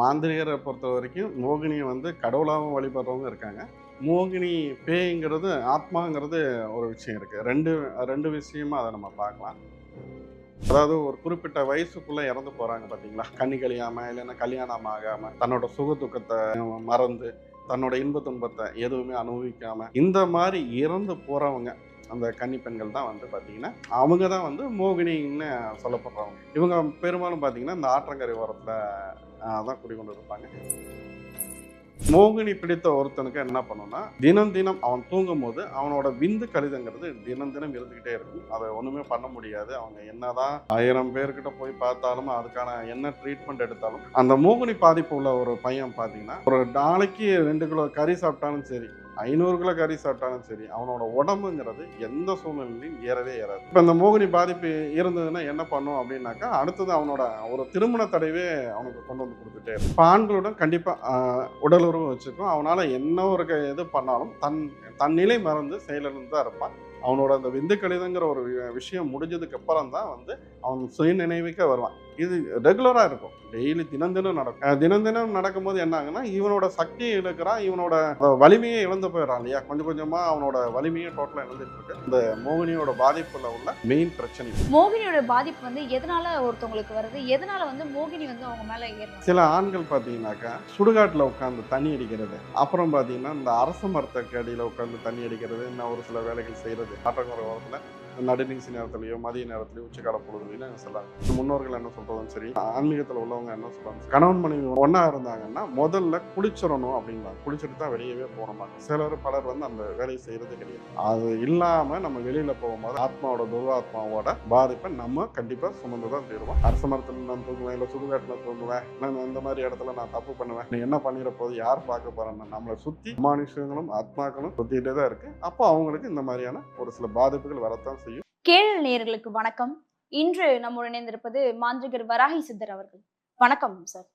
மாந்திரிகரை பொறுத்த வரைக்கும் மோகினியை வந்து கடவுளாகவும் வழிபடுறவங்க இருக்காங்க. மோகினி பேய்ங்கிறது ஆத்மாங்கிறது ஒரு விஷயம் இருக்குது ரெண்டு ரெண்டு விஷயமா அதை நம்ம பார்க்கலாம். அதாவது ஒரு குறிப்பிட்ட வயசுக்குள்ளே இறந்து போகிறாங்க பார்த்தீங்களா கண்ணி கழியாம இல்லைன்னா கல்யாணம் ஆகாமல் தன்னோட சுக துக்கத்தை மறந்து தன்னோட இன்ப துன்பத்தை எதுவுமே அனுபவிக்காமல் இந்த மாதிரி இறந்து போகிறவங்க அந்த கன்னி பெண்கள் தான் வந்து பார்த்தீங்கன்னா அவங்க தான் வந்து மோகினின்னு சொல்லப்படுறவங்க. இவங்க பெரும்பாலும் பார்த்தீங்கன்னா இந்த ஆற்றங்கரை ஓரத்தில் அதான் குடிக்கொண்டு இருப்பாங்க மோகினி பிடித்த ஒருத்தனுக்கு என்ன பண்ணுன்னா தினம் தினம் அவன் தூங்கும் போது அவனோட விந்து கடிதங்கிறது தினம் தினம் இருந்துகிட்டே இருக்கும். அதை ஒண்ணுமே பண்ண முடியாது. அவங்க என்னதான் ஆயிரம் பேர்கிட்ட போய் பார்த்தாலும் அதுக்கான என்ன ட்ரீட்மெண்ட் எடுத்தாலும் அந்த மோகினி பாதிப்பு உள்ள ஒரு பையன் பார்த்தீங்கன்னா ஒரு நாளைக்கு ரெண்டு கிலோ கறி சாப்பிட்டாலும் சரி ஐநூறு கிலோ கறி சாப்பிட்டாலும் சரி அவனோட உடம்புங்கிறது எந்த சூழ்நிலையும் ஏறவே ஏறாது. இப்போ இந்த மோகினி பாதிப்பு இருந்ததுன்னா என்ன பண்ணும் அப்படின்னாக்கா அடுத்தது அவனோட ஒரு திருமண தடைவே அவனுக்கு கொண்டு வந்து கொடுத்துட்டே இருக்கும். ஆண்களுடன் கண்டிப்பாக உடலுறவு வச்சுக்கும். அவனால் என்ன ஒரு க- இது பண்ணாலும் தன் தன் நிலை மறந்து செயலிருந்து தான் இருப்பான். அவனோட அந்த விந்து கடிதங்கிற ஒரு விஷயம் முடிஞ்சதுக்கு அப்புறம் தான் வந்து அவன் சுயநினைவுக்கே வருவான். இது ரெகுலராக இருக்கும். டெய்லி தினம் தினம் நடக்கும். தினம் தினம் நடக்கும்போது என்ன ஆகுன்னா இவனோட சக்தியை இழக்கிறான் இவனோட வலிமையை இழந்து போயிடறான் இல்லையா? கொஞ்சம் கொஞ்சமா அவனோட வலிமையை டோட்டலாக இழந்துட்டு இருக்கு. இந்த மோகினியோட பாதிப்புல உள்ள மெயின் பிரச்சனை மோகினியோட பாதிப்பு வந்து எதனால ஒருத்தவங்களுக்கு வருது? எதனால வந்து மோகினி வந்து அவங்க மேல ஏறும் சில ஆண்கள் பார்த்தீங்கன்னாக்கா சுடுகாட்டில் உட்காந்து தண்ணி அடிக்கிறது. அப்புறம் பார்த்தீங்கன்னா இந்த அரச மரத்துக்கு அடியில் உட்காந்து தண்ணி அடிக்கிறது இன்னும் ஒரு சில வேலைகள் செய்கிறது ஆற்றங்கரை ஓரத்தில் நடுநிசி நேரத்துலையோ மதிய நேரத்துலையோ உச்சக்கால பொழுதுலையும் செல்லாங்க முன்னோர்கள் என்ன சொல்றதும் சரி ஆன்மீகத்தில் உள்ளவங்க என்ன சொல்றாங்க கணவன் மனைவி ஒன்றா இருந்தாங்கன்னா முதல்ல குளிச்சிடணும் அப்படிங்கிறாங்க குளிச்சுட்டு தான் வெளியவே போகணுமா சிலர் பலர் வந்து அந்த வேலையை செய்யறது கிடையாது. அது இல்லாம நம்ம வெளியில போகும்போது ஆத்மாவோட துர்வாத்மாவோட பாதிப்பை நம்ம கண்டிப்பா சுமந்து தான் தீருவோம். அரச மரத்தில் நான் தூங்குவேன் இல்லை சுடுகாட்டில் தூங்குவேன் நான் இந்த மாதிரி இடத்துல நான் தப்பு பண்ணுவேன். நீ என்ன பண்ணிட போது யார் பார்க்க போறேன்னா நம்மளை சுத்தி மனுஷங்களும் ஆத்மாக்களும் சுத்திட்டே தான் இருக்கு. அப்போ அவங்களுக்கு இந்த மாதிரியான ஒரு சில பாதிப்புகள் வரத்தான் கேள் நேயர்களுக்கு வணக்கம். இன்று நம்முடன் இணைந்திருப்பது மாந்திரிகர் வராகி சித்தர் அவர்கள். வணக்கம் சார்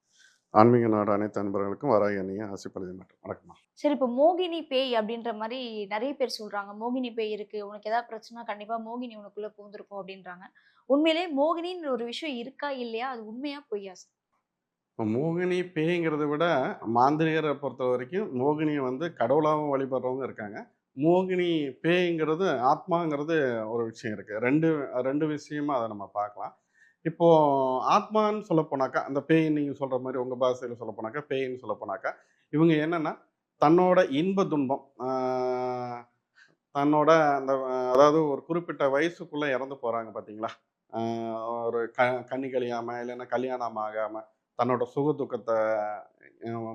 ஆன்மீக நாடு அனைத்து அன்பர்களுக்கும் வராகி அணியை ஆசைப்படுது மட்டும் வணக்கம்மா. சரி இப்போ மோகினி பேய் அப்படின்ற மாதிரி நிறைய பேர் சொல்றாங்க. மோகினி பேய் இருக்கு. உனக்கு ஏதாவது பிரச்சனை கண்டிப்பா மோகினி உனக்குள்ள பூந்திருக்கும் அப்படின்றாங்க. உண்மையிலே மோகினின்ற ஒரு விஷயம் இருக்கா இல்லையா? அது உண்மையா பொய்யா சார் இப்போ மோகினி பேய்ங்கிறத விட மாந்திரிகரை பொறுத்த வரைக்கும் மோகினியை வந்து கடவுளாகவும் வழிபடுறவங்க இருக்காங்க. மோகினி பேய்ங்கிறது ஆத்மாங்கிறது ஒரு விஷயம் இருக்குது ரெண்டு ரெண்டு விஷயமா அதை நம்ம பார்க்கலாம். இப்போது ஆத்மான்னு சொல்ல போனாக்கா அந்த பேய் நீங்கள் சொல்கிற மாதிரி உங்கள் பாஷையில் சொல்ல போனாக்கா பேயின்னு சொல்ல போனாக்கா இவங்க என்னென்னா தன்னோட இன்ப துன்பம் தன்னோட அந்த அதாவது ஒரு குறிப்பிட்ட வயசுக்குள்ளே இறந்து போகிறாங்க பார்த்தீங்களா ஒரு க கண்ணி கழியாமல் இல்லைன்னா கல்யாணம் ஆகாமல் தன்னோட சுக துக்கத்தை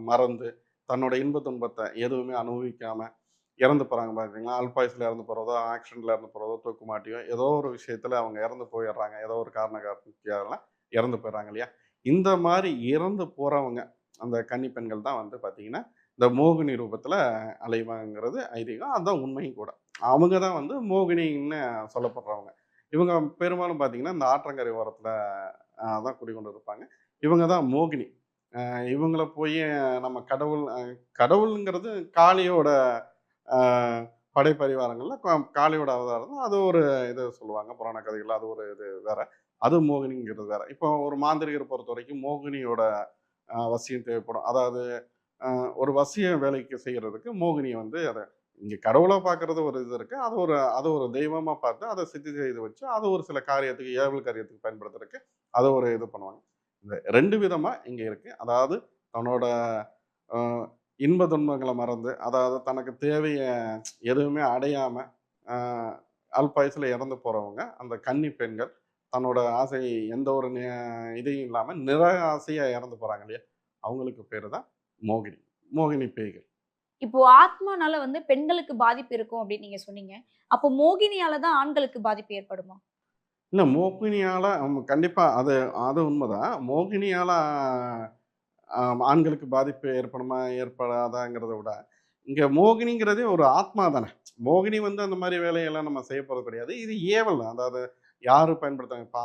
மறந்து தன்னோட இன்ப துன்பத்தை எதுவுமே அனுபவிக்காமல் இறந்து போகிறாங்க பார்த்தீங்களா அல்பாயுசில் இறந்து போகிறதோ ஆக்சிடென்ட்ல இறந்து போகிறதோ தூக்கு மாட்டியோ ஏதோ ஒரு விஷயத்தில் அவங்க இறந்து போயிடுறாங்க. ஏதோ ஒரு காரண காரணத்தினால இறந்து போயிடுறாங்க இல்லையா? இந்த மாதிரி இறந்து போகிறவங்க அந்த கன்னி பெண்கள் தான் வந்து பார்த்திங்கன்னா இந்த மோகினி ரூபத்தில் அலைவாங்கிறது ஐதீகம் அதுதான் உண்மையும் கூட. அவங்க தான் வந்து மோகினின்னு சொல்லப்படுறவங்க. இவங்க பெரும்பாலும் பார்த்தீங்கன்னா இந்த ஆற்றங்கரை ஓரத்தில் தான் குடிக்கொண்டு இருப்பாங்க. இவங்க தான் மோகினி. இவங்கள போய் நம்ம கடவுள் கடவுளுங்கிறது காளியோட படைப்பரிவாரங்களில் காளியோட அவதாரம் தான் அது ஒரு இது சொல்லுவாங்க புராண கதைகள். அது ஒரு இது வேற. அது மோகினிங்கிறது வேற. இப்போ ஒரு மாந்திரிகர் பொறுத்த வரைக்கும் மோகினியோட வசியம் தேவைப்படும். அதாவது ஒரு வசிய வேலைக்கு செய்கிறதுக்கு மோகினியை வந்து அதை இங்கே கடவுளை பார்க்குறது ஒரு இது இருக்குது அது ஒரு அது ஒரு தெய்வமாக பார்த்து அதை சித்தி செய்து வச்சு அது ஒரு சில காரியத்துக்கு ஏவல் காரியத்துக்கு பயன்படுத்துறதுக்கு அதை ஒரு இது பண்ணுவாங்க. இந்த ரெண்டு விதமாக இங்கே இருக்குது அதாவது தன்னோட இன்ப துன்பங்களை மறந்து அதாவது தனக்கு தேவைய எதுவுமே அடையாம அஹ், அல்பாயுசில் இறந்து போறவங்க அந்த கன்னி பெண்கள் தன்னோட ஆசை எந்த ஒரு இதையும் இல்லாம நிற ஆசையா இறந்து போறாங்க இல்லையா? அவங்களுக்கு பேரு தான் மோகினி மோகினி பேய்கள். இப்போ ஆத்மானால வந்து பெண்களுக்கு பாதிப்பு இருக்கும் அப்படின்னு நீங்க சொன்னீங்க. அப்போ மோகினியால தான் ஆண்களுக்கு பாதிப்பு ஏற்படுமா? இல்லை மோகினியால ஆமா, கண்டிப்பா அது அது உண்மைதான். மோகினியால ஆண்களுக்கு பாதிப்பு ஏற்படுமா ஏற்படாதாங்கிறத விட இங்கே மோகினிங்கிறதே ஒரு ஆத்மா தானே. மோகினி வந்து அந்த மாதிரி வேலையெல்லாம் நம்ம செய்ய போகிறது கிடையாது. இது ஏவல். தான். அதாவது யார் பயன்படுத்துறாங்க? இப்போ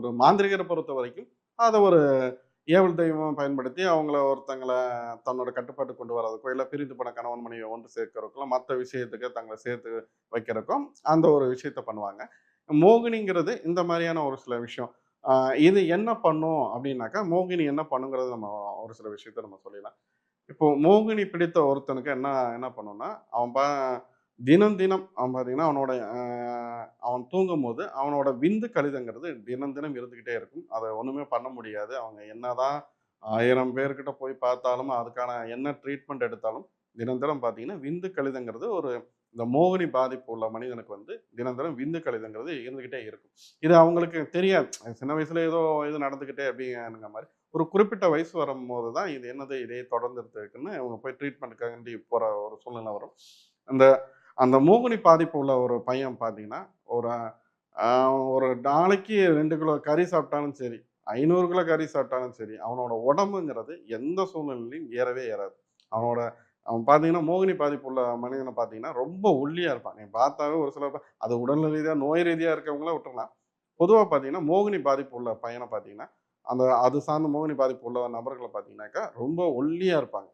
ஒரு மாந்திரிகரை பொறுத்த வரைக்கும் அதை ஒரு ஏவல் தெய்வம் பயன்படுத்தி அவங்கள ஒருத்தங்களை தன்னோட கட்டுப்பாட்டு கொண்டு வரதுக்கோ இல்லை பிரிந்து போன கணவன் மனைவி ஒன்று சேர்க்கிறதுக்கோ மற்ற விஷயத்துக்கு தங்களை சேர்த்து வைக்கிறதுக்கும் அந்த ஒரு விஷயத்த பண்ணுவாங்க. மோகினிங்கிறது இந்த மாதிரியான ஒரு சில விஷயம். இது என்ன பண்ணும் அப்படின்னாக்கா மோகினி என்ன பண்ணுங்கிறது நம்ம ஒரு சில விஷயத்த நம்ம சொல்லிடலாம். இப்போ மோகினி பிடித்த ஒருத்தனுக்கு என்ன என்ன பண்ணுன்னா அவன் பா தினம் தினம் அவன் பார்த்தீங்கன்னா அவனோட அவன் தூங்கும் போது அவனோட விந்து கழிதங்கிறது தினம் தினம் இருந்துக்கிட்டே இருக்கும். அதை ஒன்றுமே பண்ண முடியாது. அவங்க என்னதான் ஆயிரம் பேர்கிட்ட போய் பார்த்தாலும் அதுக்கான என்ன ட்ரீட்மெண்ட் எடுத்தாலும் தினம் தினம் பார்த்தீங்கன்னா விந்து கழிதங்கிறது ஒரு இந்த மோகினி பாதிப்பு உள்ள மனிதனுக்கு வந்து தினந்தரம் விந்து கழிதங்கிறது இருந்துக்கிட்டே இருக்கும். இது அவங்களுக்கு தெரியாது. சின்ன வயசுல ஏதோ இது நடந்துக்கிட்டே அப்படிங்கிற மாதிரி. ஒரு குறிப்பிட்ட வயசு வரும்போது தான் இது என்னது இதே தொடர்ந்துட்டு இருக்குன்னு அவங்க போய் ட்ரீட்மெண்ட்டுக்காண்டி போகிற ஒரு சூழ்நிலை வரும். அந்த அந்த மூகுனி பாதிப்பு உள்ள ஒரு பையன் பார்த்தீங்கன்னா ஒரு ஒரு நாளைக்கு ரெண்டு கிலோ கறி சாப்பிட்டாலும் சரி ஐநூறு கிலோ கறி சாப்பிட்டாலும் சரி அவனோட உடம்புங்கிறது எந்த சூழ்நிலையிலையும் ஏறவே ஏறாது. அவனோட அவன் பார்த்தீங்கன்னா மோகினி பாதிப்பு உள்ள மனிதனை பார்த்தீங்கன்னா ரொம்ப ஒல்லியாக இருப்பான். நீ பார்த்தாவே ஒரு சில அது உடல் ரீதியாக நோய் ரீதியாக இருக்கவங்கள விட்டுறலாம். பொதுவாக பார்த்தீங்கன்னா மோகினி பாதிப்பு உள்ள பையனை பார்த்தீங்கன்னா அந்த அது சார்ந்த மோகினி பாதிப்பு உள்ள நபர்களை பார்த்தீங்கன்னாக்கா ரொம்ப ஒல்லியாக இருப்பாங்க.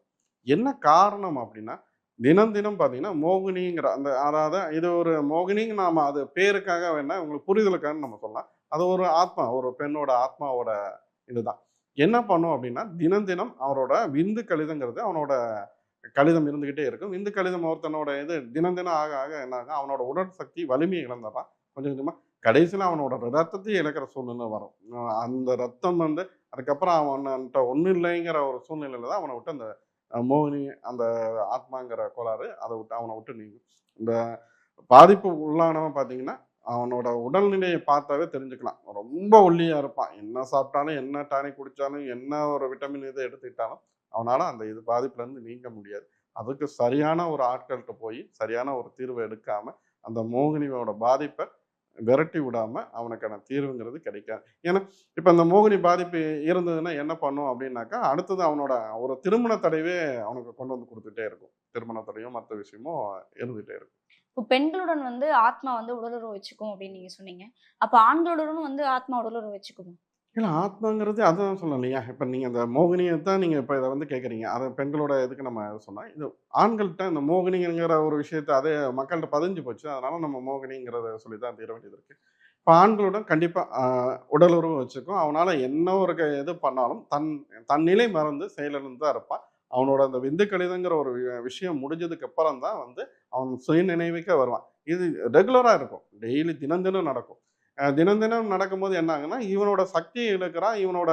என்ன காரணம் அப்படின்னா தினம் தினம் பார்த்தீங்கன்னா மோகினிங்கிற அந்த அதாவது இது ஒரு மோகினிங்க நாம் அது பேருக்காக வேணா உங்களுக்கு புரிதலுக்காக நம்ம சொல்லலாம். அது ஒரு ஆத்மா ஒரு பெண்ணோட ஆத்மாவோட இதுதான். என்ன பண்ணும் அப்படின்னா தினம் தினம் அவரோட விந்து கழிதங்கிறது அவனோட கழுதம் இருந்துக்கிட்டே இருக்கும். இந்த கழுதம் ஒருத்தனோட இது தினம் தினம் ஆக ஆக என்ன ஆகும் அவனோட உடல் சக்தி வலிமையை இழந்துடுறான். கொஞ்சம் கொஞ்சமாக கடைசியில் அவனோட ரத்தத்தையும் இழக்கிற சூழ்நிலை வரும். அந்த ரத்தம் வந்து அதுக்கப்புறம் அவன்கிட்ட ஒன்றும் இல்லைங்கிற ஒரு சூழ்நிலையில் தான் அவனை விட்டு அந்த மோகினி அந்த ஆத்மாங்கிற கோளாறு அதை விட்டு அவனை விட்டு நீங்கும். இந்த பாதிப்பு உள்ளானவன் பார்த்தீங்கன்னா அவனோட உடல்நிலையை பார்த்தாவே தெரிஞ்சுக்கலாம். ரொம்ப ஒல்லியாக இருப்பான். என்ன சாப்பிட்டாலும் என்ன டானிக் குடித்தாலும் என்ன ஒரு விட்டமின் இதை எடுத்துக்கிட்டாலும் அவனால் அந்த இது பாதிப்புலேருந்து நீங்க முடியாது. அதுக்கு சரியான ஒரு ஆட்கள்கிட்ட போய் சரியான ஒரு தீர்வை எடுக்காம அந்த மோகினியோட பாதிப்பை விரட்டி விடாம அவனுக்கான தீர்வுங்கிறது கிடைக்காது. ஏன்னா இப்போ அந்த மோகினி பாதிப்பு இருந்ததுன்னா என்ன பண்ணும் அப்படின்னாக்கா அடுத்தது அவனோட ஒரு திருமண தடைவே அவனுக்கு கொண்டு வந்து கொடுத்துட்டே இருக்கும். திருமண தடையும் மற்ற விஷயமும் இருந்துகிட்டே இருக்கும். இப்போ பெண்களுடன் வந்து ஆத்மா வந்து உடலுறவு வச்சுக்கும் அப்படின்னு நீங்க சொன்னீங்க. அப்போ ஆண்களுடனும் வந்து ஆத்மா உடலுறவு வச்சுக்குமா? இல்லை ஆத்மாங்கிறது அதான் சொல்லணும் இல்லையா? இப்போ நீங்கள் அந்த மோகினியை தான் நீங்கள் இப்போ இதை வந்து கேட்குறீங்க. அதை பெண்களோட இதுக்கு நம்ம சொன்னால் இது ஆண்கள்கிட்ட இந்த மோகினிங்கிற ஒரு விஷயத்தை அதே மக்கள்கிட்ட பதிஞ்சு போச்சு. அதனால நம்ம மோகினிங்கிறத சொல்லி தான் தீர வேண்டியது இருக்குது இப்போ ஆண்களுடன் கண்டிப்பாக உடல் உறவு வச்சுக்கும். அவனால் என்ன ஒரு க- இது பண்ணாலும் தன் தன் நிலை மறந்து செயலிருந்து தான் இருப்பான். அவனோட அந்த விந்து கணிதங்கிற ஒரு வி- விஷயம் முடிஞ்சதுக்கு அப்புறம் தான் வந்து அவன் சுயநினைவுக்கே வருவான். இது ரெகுலராக இருக்கும். டெய்லி தினம் தினம் நடக்கும். தினம் தினம் நடக்கும்போது என்ன ஆகுன்னா இவனோட சக்தியை இழக்கிறான் இவனோட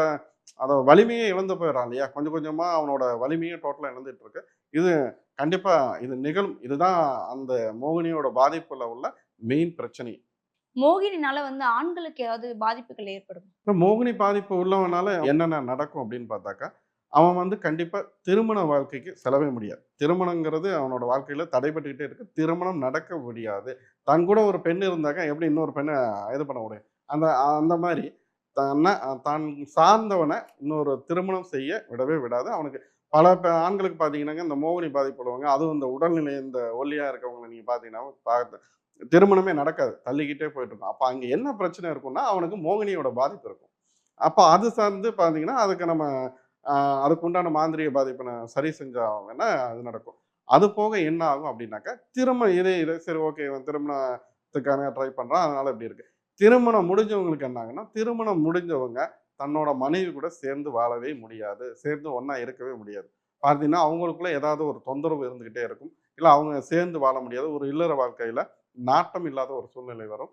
அதை வலிமையை இழந்து போயிடறான் இல்லையா? கொஞ்சம் கொஞ்சமா அவனோட வலிமையை டோட்டலாக இழந்துட்டு இருக்கு இது கண்டிப்பா இது நிகழும். இதுதான் அந்த மோகினியோட பாதிப்புல உள்ள மெயின் பிரச்சனை. மோகினினால வந்து ஆண்களுக்கு ஏதாவது பாதிப்புகள் ஏற்படும்? மோகினி பாதிப்பு உள்ளவனால என்னென்ன நடக்கும் அப்படின்னு பார்த்தாக்கா அவன் வந்து கண்டிப்பாக திருமண வாழ்க்கைக்கு செலவே முடியாது. திருமணங்கிறது அவனோட வாழ்க்கையில் தடைபட்டுக்கிட்டே இருக்குது திருமணம் நடக்க முடியாது. தன் கூட ஒரு பெண் இருந்தாக்கா எப்படி இன்னொரு பெண்ணை இது பண்ண முடியும்? அந்த அந்த மாதிரி தன்னை தான் சார்ந்தவனை இன்னொரு திருமணம் செய்ய விடவே விடாது. அவனுக்கு பல ஆண்களுக்கு பார்த்தீங்கன்னாங்க இந்த மோகினி பாதிப்பு உள்ளவங்க அதுவும் இந்த உடல்நிலை இந்த ஒல்லியாக இருக்கவங்களை நீங்கள் பார்த்தீங்கன்னா பார்த்து திருமணமே நடக்காது. தள்ளிக்கிட்டே போயிட்டு இருக்கும். அப்போ அங்கே என்ன பிரச்சனை இருக்கும்னா அவனுக்கு மோகினியோட பாதிப்பு இருக்கும். அப்போ அது சார்ந்து பார்த்தீங்கன்னா அதுக்கு நம்ம அதுக்கு உண்டான மாந்திரிய பாதிப்பை நான் சரி செஞ்சால் வேணா அது நடக்கும். அது போக என்ன ஆகும் அப்படின்னாக்கா திருமணம் இதே இது சரி ஓகே இவன் திருமணத்துக்கான ட்ரை பண்ணுறான் அதனால இப்படி இருக்கு. திருமணம் முடிஞ்சவங்களுக்கு என்ன திருமணம் முடிஞ்சவங்க தன்னோட மனைவி கூட சேர்ந்து வாழவே முடியாது. சேர்ந்து ஒன்றா இருக்கவே முடியாது. பார்த்தீங்கன்னா அவங்களுக்குள்ள ஏதாவது ஒரு தொந்தரவு இருந்துக்கிட்டே இருக்கும். இல்லை அவங்க சேர்ந்து வாழ முடியாது. ஒரு இல்லற வாழ்க்கையில் நாட்டம் இல்லாத ஒரு சூழ்நிலை வரும்.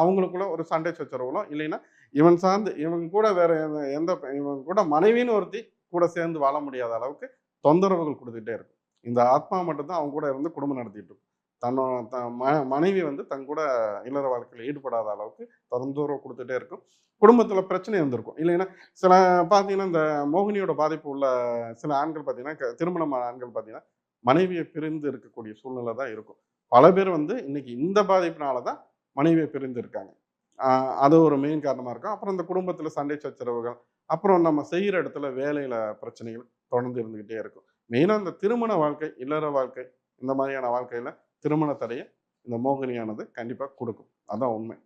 அவங்களுக்குள்ள ஒரு சண்டை சச்சரவுகளும் இல்லைன்னா இவன் சார்ந்து இவன் கூட வேற எந்த- எந்த இவன் கூட மனைவின்னு ஒருத்தி கூட சேர்ந்து வாழ முடியாத அளவுக்கு தொந்தரவுகள் கொடுத்துட்டே இருக்கும். இந்த ஆத்மா மட்டும்தான் அவங்க கூட இருந்து குடும்பம் நடத்திட்டு இருக்கும். தன்னோட த ம மனைவி வந்து தன் கூட இல்லற வாழ்க்கையில் ஈடுபடாத அளவுக்கு தொந்தரவு கொடுத்துட்டே இருக்கும். குடும்பத்தில் பிரச்சனை இருந்திருக்கும். இல்லைன்னா சில பார்த்தீங்கன்னா இந்த மோகினியோட பாதிப்பு உள்ள சில ஆண்கள் பார்த்தீங்கன்னா க- திருமணமான ஆண்கள் பார்த்தீங்கன்னா மனைவியை பிரிந்து இருக்கக்கூடிய சூழ்நிலை தான் இருக்கும். பல பேர் வந்து இன்னைக்கு இந்த பாதிப்பினால தான் மனைவியை பிரிந்து இருக்காங்க. அது ஒரு மெயின் காரணமா இருக்கும். அப்புறம் இந்த குடும்பத்துல சண்டை சச்சரவுகள் அப்புறம் நம்ம செய்யற இடத்துல வேலையில பிரச்சனைகள் தொடர்ந்து இருந்துகிட்டே இருக்கும். மெயினா இந்த திருமண வாழ்க்கை இல்லற வாழ்க்கை இந்த மாதிரியான வாழ்க்கையில திருமண தடையை இந்த மோகினியானது கண்டிப்பா கொடுக்கும். அதான் உண்மை.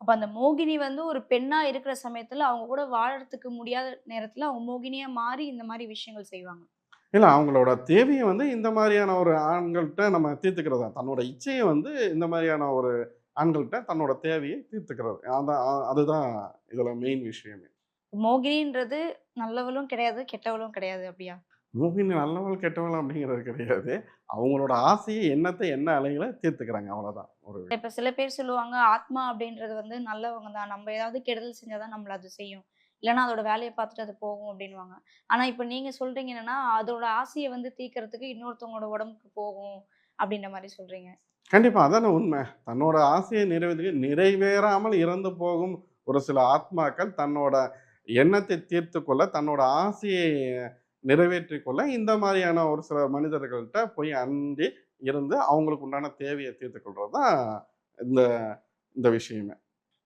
அப்ப அந்த மோகினி வந்து ஒரு பெண்ணா இருக்கிற சமயத்துல அவங்க கூட வாழறதுக்கு முடியாத நேரத்துல அவங்க மோகினியா மாறி இந்த மாதிரி விஷயங்கள் செய்வாங்க. இல்லை அவங்களோட தேவையை வந்து இந்த மாதிரியான ஒரு ஆண்கள்கிட்ட நம்ம தீர்த்துக்கிறது தான் தன்னோட இச்சையை வந்து இந்த மாதிரியான ஒரு ஆண்கள்கிட்ட தன்னோட தேவையை தீர்த்துக்கிறது. அதான் அதுதான் இதுல மெயின் விஷயமே. மோகினின்றது நல்லவளும் கிடையாது கெட்டவளும் கிடையாது அப்படியா? மூவின் நல்லவள் கெட்டவள் அப்படிங்கிறது கிடையாது. அவங்களோட ஆசையை எண்ணத்தை என்ன அலைகளை தீர்த்துக்கிறாங்க. அவ்வளவுதான். ஒரு இப்ப சில பேர் சொல்லுவாங்க ஆத்மா அப்படின்றது வந்து நல்லவங்க தான். நம்ம ஏதாவது கெடுதல் செஞ்சாதான் நம்மள அது செய்யும். இல்லைன்னா அதோட வேலையை பார்த்துட்டு அது போகும் அப்படின்வாங்க ஆனா இப்ப நீங்க சொல்றீங்க என்னன்னா அதோட ஆசையை வந்து தீர்க்கறதுக்கு இன்னொருத்தவங்களோட உடம்புக்கு போகும் அப்படின்ற மாதிரி சொல்றீங்க. கண்டிப்பாக அதான உண்மை. தன்னோட ஆசையை நிறைவேற்றி நிறைவேறாமல் இறந்து போகும் ஒரு சில ஆத்மாக்கள் தன்னோட எண்ணத்தை தீர்த்து கொள்ள தன்னோட ஆசையை நிறைவேற்றி கொள்ள இந்த மாதிரியான ஒரு சில மனிதர்கள்ட்ட போய் அண்டி இருந்து அவங்களுக்கு உண்டான தேவையை தீர்த்து கொள்வது தான் இந்த இந்த விஷயமே.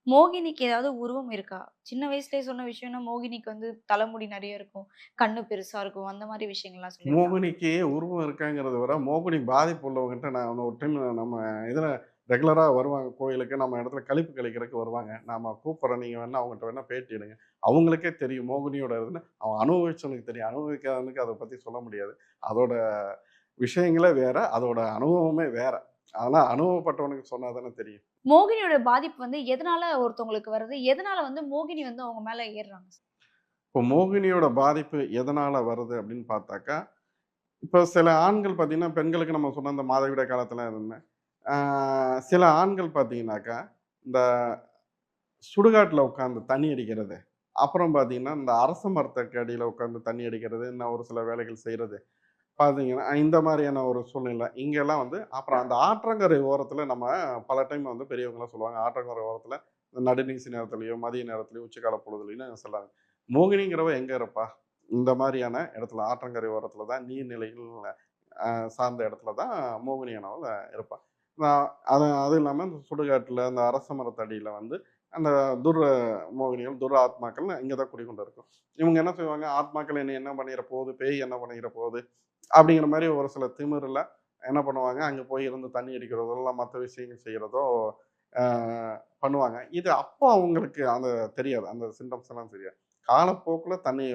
மோகினிக்கு ஏதாவது உருவம் இருக்கா? சின்ன வயசுலயே சொன்ன விஷயம்னா மோகினிக்கு வந்து தலைமுடி நிறைய இருக்கும் கண்ணு பெருசா இருக்கும் அந்த மாதிரி விஷயங்கள்லாம் சொல்லி மோகினிக்கு உருவம் இருக்காங்கிறத விட மோகினி பாதிப்பு உள்ளவங்ககிட்ட நான் ஒரு டைம் நம்ம இதில் ரெகுலராக வருவாங்க கோயிலுக்கு நம்ம இடத்துல கழிப்பு கழிக்கிறதுக்கு வருவாங்க. நாம கூப்பிட்றோம் நீங்கள் வேணா அவங்ககிட்ட வேணா பேட்டி எடுங்க. அவங்களுக்கே தெரியும் மோகினியோட இதுன்னு. அவன் அனுபவிச்சவனுக்கு தெரியும். அனுபவிக்காதவனுக்கு அதை பற்றி சொல்ல முடியாது. அதோட விஷயங்களே வேற அதோட அனுபவமே வேற. அதெல்லாம் அனுபவப்பட்டவனுக்கு சொன்னால் தானே தெரியும். மோகினியோட பாதிப்பு வந்து எதனால ஒருத்தவங்களுக்கு வருது? எதனால வந்து மோகினி வந்து அவங்க மேல ஏறுறாங்க? இப்போ மோகினியோட பாதிப்பு எதனால் வருது அப்படின்னு பார்த்தாக்கா இப்போ சில ஆண்கள் பார்த்தீங்கன்னா பெண்களுக்கு நம்ம சொன்ன இந்த மாதவிட காலத்தில் இருந்தேன் சில ஆண்கள் பார்த்தீங்கன்னாக்கா இந்த சுடுகாட்டில் உட்காந்து தண்ணி அடிக்கிறது அப்புறம் பார்த்தீங்கன்னா இந்த அரச மரத்துக்கு அடியில் உட்காந்து தண்ணி அடிக்கிறது இன்னும் ஒரு சில வேலைகள் செய்கிறது பார்த்தீங்கன்னா இந்த மாதிரியான ஒரு சூழ்நிலை. இங்கெல்லாம் வந்து அப்புறம் அந்த ஆற்றங்கரை ஓரத்தில் நம்ம பல டைம் வந்து பெரியவங்களாம் சொல்லுவாங்க ஆற்றங்கரை ஓரத்தில் இந்த நடுநீசி நேரத்துலையோ மதிய நேரத்துலையோ உச்சிக்கால பொழுதுலையும் சொல்லுவாங்க மோகினிங்கிறவ எங்கே இருப்பா? இந்த மாதிரியான இடத்துல ஆற்றங்கரை ஓரத்தில் தான் நீர்நிலைகள் சார்ந்த இடத்துல தான் மோகினியானவள் இருப்பாள் அது அது இல்லாமல் இந்த சுடுகாட்டில் அந்த அரச மரத்தடியில் வந்து அந்த துர் மோகினிகள் துர் ஆத்மாக்கள் இங்கே தான் குடிக்கொண்டு இருக்கும் இவங்க என்ன செய்வாங்க? ஆத்மாக்கள் என்ன என்ன பண்ணிட போகுது? பேய் என்ன பண்ணிக்கிற போகுது? அப்படிங்கிற மாதிரி ஒரு சில திமிரில் என்ன பண்ணுவாங்க? அங்கே போய் இருந்து தண்ணி அடிக்கிறதோ இல்லை மற்ற விஷயங்கள் செய்கிறதோ பண்ணுவாங்க. இது அப்போ அவங்களுக்கு அந்த தெரியாது. அந்த சிம்டம்ஸ் எல்லாம் தெரியாது. காலப்போக்கில் தண்ணி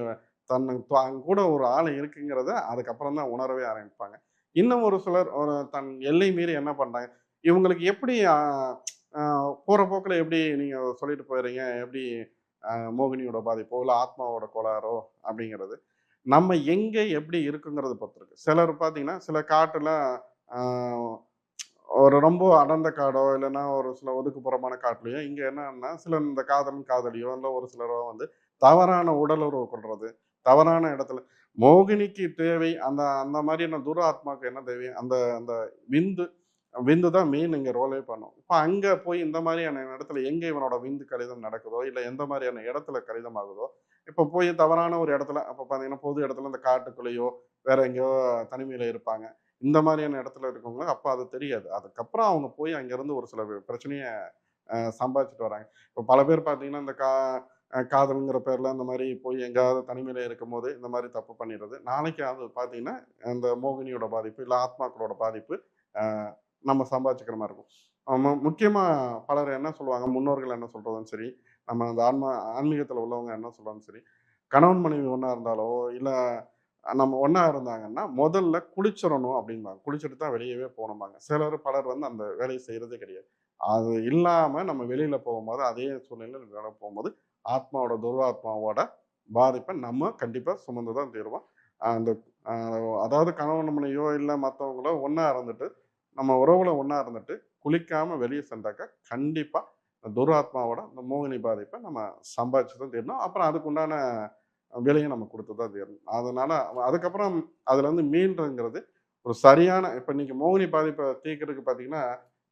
தன்னை அங்கே கூட ஒரு ஆள் இருக்குங்கிறத அதுக்கப்புறம் தான் உணரவே ஆரம்பிப்பாங்க. இன்னும் ஒரு சிலர் ஒரு தன் எல்லை மீறி என்ன பண்ணுறாங்க இவங்களுக்கு எப்படி போகிற போக்கில் எப்படி நீங்கள் சொல்லிட்டு போயிடுறீங்க எப்படி மோகினியோட பாதிப்போ இல்லை ஆத்மாவோட கோளாறோ அப்படிங்கிறது. நம்ம எங்கே எப்படி இருக்குங்கிறத பொறுத்திருக்கு. சிலர் பார்த்தீங்கன்னா சில காட்டில் ஒரு ரொம்ப அடர்ந்த காடோ இல்லைன்னா ஒரு சில ஒதுக்குப்புறமான காட்டுலையோ இங்கே என்னன்னா சில இந்த காதலன் காதலியோ இல்லை ஒரு சிலரோ வந்து தவறான உடலுறவு கொள்வது தவறான இடத்துல. மோகினிக்கு தேவை அந்த அந்த மாதிரியான துர ஆத்மாவுக்கு என்ன தேவை? அந்த அந்த விந்து விந்து தான் மெயின் இங்கே ரோலே பண்ணும். இப்போ அங்கே போய் இந்த மாதிரியான இடத்துல எங்கே இவனோட விந்து கடிதம் நடக்குதோ இல்லை எந்த மாதிரியான இடத்துல கடிதம் ஆகுதோ இப்போ போய் தவறான ஒரு இடத்துல அப்போ பார்த்தீங்கன்னா பொது இடத்துல இந்த காட்டுக்குள்ளேயோ வேற எங்கேயோ தனிமையில் இருப்பாங்க. இந்த மாதிரியான இடத்துல இருக்கவங்க அப்போ அது தெரியாது. அதுக்கப்புறம் அவங்க போய் அங்கேருந்து ஒரு சில பிரச்சனையை சம்பாதிச்சுட்டு வராங்க. இப்போ பல பேர் பார்த்தீங்கன்னா இந்த கா காதலுங்கிற பேரில் இந்த மாதிரி போய் எங்கேயாவது தனிமையில் இருக்கும்போது இந்த மாதிரி தப்பு பண்ணிடுறது. நாளைக்கு அது பார்த்தீங்கன்னா அந்த மோகினியோட பாதிப்பு இல்லை ஆத்மாக்களோட பாதிப்பு நம்ம சம்பாதிச்சுக்கிற மாதிரி இருக்கும். ஆமாம் முக்கியமாக பலர் என்ன சொல்லுவாங்க? முன்னோர்கள் என்ன சொல்கிறதும் சரி நம்ம அந்த ஆன்ம ஆன்மீகத்தில் உள்ளவங்க என்ன சொல்கிறாலும் சரி கணவன் மனைவி ஒன்றா இருந்தாலோ இல்லை நம்ம ஒன்றா இருந்தாங்கன்னா முதல்ல குளிச்சிடணும் அப்படிம்பாங்க. குளிச்சுட்டு தான் வெளியவே போகணும்பாங்க. சிலர் பலர் வந்து அந்த வேலையை செய்கிறதே கிடையாது. அது இல்லாமல் நம்ம வெளியில் போகும்போது அதே சூழ்நிலையில் வேலை போகும்போது ஆத்மாவோட துர்வாத்மாவோட பாதிப்பை நம்ம கண்டிப்பாக சுமந்து தான் தீருவோம். அந்த அதாவது கணவன் மனைவியோ இல்லை மற்றவங்களோ ஒன்றா இருந்துட்டு நம்ம உறவுல ஒன்றா இருந்துட்டு குளிக்காமல் வெளியே சென்றாக்கா கண்டிப்பாக துராத்மாவோட இந்த மோகினி பாதிப்பை நம்ம சம்பாதிச்சு தான் தீரணும். அப்புறம் அதுக்குண்டான விலையும் விலையை நம்ம கொடுத்து தான் தீரணும். அதனால அதுக்கப்புறம் அதுலேருந்து இருந்து ஒரு சரியான இப்போ இன்னைக்கு மோகினி பாதிப்பை தீர்க்கறதுக்கு பார்த்தீங்கன்னா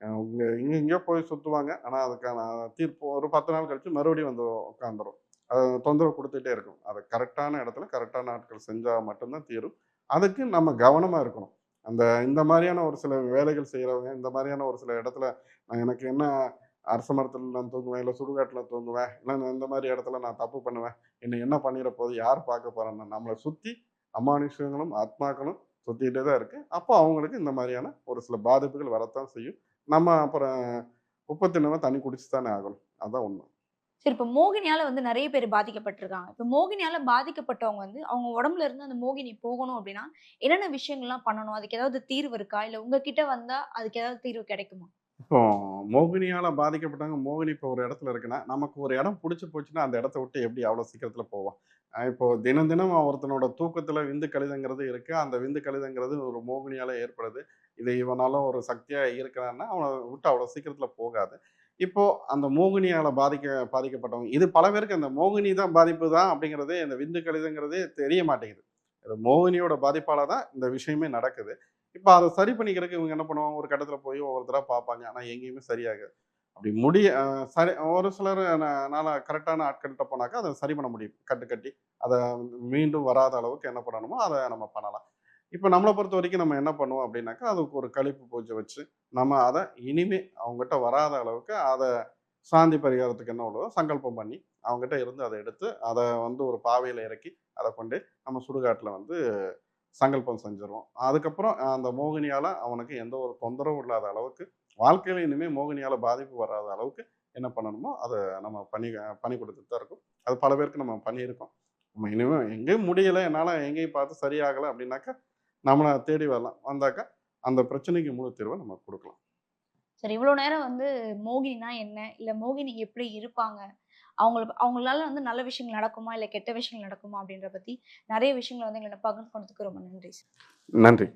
இங்கே இங்கே எங்கேயோ போய் சுற்றுவாங்க ஆனால் அதுக்கான தீர்ப்பு ஒரு பத்து நாள் கழிச்சு மறுபடியும் வந்து உட்காந்துரும் அது தொந்தரவு கொடுத்துட்டே இருக்கும் அதை கரெக்டான இடத்துல கரெக்டான நாட்கள் செஞ்சால் மட்டும்தான் தீரும். அதுக்கு நம்ம கவனமாக இருக்கணும். அந்த இந்த மாதிரியான ஒரு சில வேலைகள் செய்கிறவங்க இந்த மாதிரியான ஒரு சில இடத்துல நான் எனக்கு என்ன அரச மரத்தில் நான் தூங்குவேன் இல்லை சுடுகாட்டில் தூங்குவேன் இல்லை நான் இந்த மாதிரி இடத்துல நான் தப்பு பண்ணுவேன் என்னை என்ன பண்ணிட போகுது யார் பார்க்க போகிறான்னு நம்மளை சுற்றி அமானுஷங்களும் ஆத்மாக்களும் சுற்றிக்கிட்டே தான் இருக்குது அப்போ அவங்களுக்கு இந்த மாதிரியான ஒரு சில பாதிப்புகள் வரத்தான் செய்யும். நம்ம அப்புறம் உப்பு தின்னவ தண்ணி குடிச்சு தானே ஆகணும். அதான் உண்மை. சரி இப்போ மோகினியால் வந்து நிறைய பேர் பாதிக்கப்பட்டிருக்காங்க. இப்போ மோகினியால் பாதிக்கப்பட்டவங்க வந்து அவங்க உடம்புல இருந்து அந்த மோகினி போகணும் அப்படின்னா என்னென்ன விஷயங்கள்லாம் பண்ணணும்? அதுக்கு ஏதாவது தீர்வு இருக்கா? இல்லை உங்ககிட்ட வந்தால் அதுக்கு ஏதாவது தீர்வு கிடைக்குமா? இப்போ மோகினியால் பாதிக்கப்பட்டவங்க மோகினி இப்போ ஒரு இடத்துல இருக்குன்னா நமக்கு ஒரு இடம் பிடிச்சி போச்சுன்னா அந்த இடத்த விட்டு எப்படி அவ்வளோ சீக்கிரத்தில் போவோம் இப்போ தினம் தினம் ஒருத்தனோட தூக்கத்தில் விந்து கழிதங்கிறது இருக்குது அந்த விந்து கழிதங்கிறது ஒரு மோகினியால் ஏற்படுது. இது இவனால ஒரு சக்தியாக இருக்கிறான்னா அவனை விட்டு அவ்வளோ சீக்கிரத்தில் போகாது. இப்போ அந்த மோகினியால் பாதிக்க பாதிக்கப்பட்டவங்க இது பல பேருக்கு அந்த மோகினி தான் பாதிப்பு தான் அப்படிங்கிறது இந்த விந்து கழிதங்கிறதே தெரிய மாட்டேங்குது. மோகினியோட பாதிப்பால் தான் இந்த விஷயமே நடக்குது. இப்போ அதை சரி பண்ணிக்கிறதுக்கு இவங்க என்ன பண்ணுவாங்க? ஒரு கட்டத்தில் போய் ஒவ்வொருத்தராக பார்ப்பாங்க. ஆனால் எங்கேயுமே சரியாகுது. அப்படி முடிய சரி ஒரு சிலர் நான் கரெக்டான ஆட்கள்கிட்ட போனாக்கா அதை சரி பண்ண முடியும். கட்டு கட்டி அதை மீண்டும் வராத அளவுக்கு என்ன பண்ணணுமோ அதை நம்ம பண்ணலாம். இப்போ நம்மளை பொறுத்த வரைக்கும் நம்ம என்ன பண்ணுவோம் அப்படின்னாக்கா அதுக்கு ஒரு கழிப்பு பூஜை வச்சு நம்ம அதை இனிமே அவங்ககிட்ட வராத அளவுக்கு அதை சாந்தி பரிகாரத்துக்கு என்ன உள்ளதோ சங்கல்பம் பண்ணி அவங்ககிட்ட இருந்து அதை எடுத்து அதை வந்து ஒரு பாவையில் இறக்கி அதை கொண்டு நம்ம சுடுகாட்டில் வந்து சங்கல்பம் செஞ்சிருவோம். அதுக்கப்புறம் அந்த மோகினியால் அவனுக்கு எந்த ஒரு தொந்தரவும் இல்லாத அளவுக்கு வாழ்க்கையில் இனிமேல் மோகினியால் பாதிப்பு வராத அளவுக்கு என்ன பண்ணணுமோ அதை நம்ம பண்ணி பண்ணி கொடுத்துட்டு தான் இருக்கும். அது பல பேருக்கு நம்ம பண்ணியிருக்கோம். நம்ம இனிமேல் எங்கேயும் முடியலை என்னால் எங்கேயும் பார்த்து சரியாகலை அப்படின்னாக்கா நம்மளை தேடி வரலாம். வந்தாக்கா அந்த பிரச்சனைக்கு முழு தீர்வை நம்ம கொடுக்கலாம். சரி இவ்வளோ நேரம் வந்து மோகினினா என்ன? இல்லை மோகினி எப்படி இருப்பாங்க? அவங்களுக்கு அவங்களால வந்து நல்ல விஷயங்கள் நடக்குமா? இல்லை கெட்ட விஷயங்கள் நடக்குமா? அப்படின்ற பத்தி நிறைய விஷயங்களை வந்து எங்களை பகிர்ந்து கொண்டதுக்கு ரொம்ப நன்றி சார். நன்றி.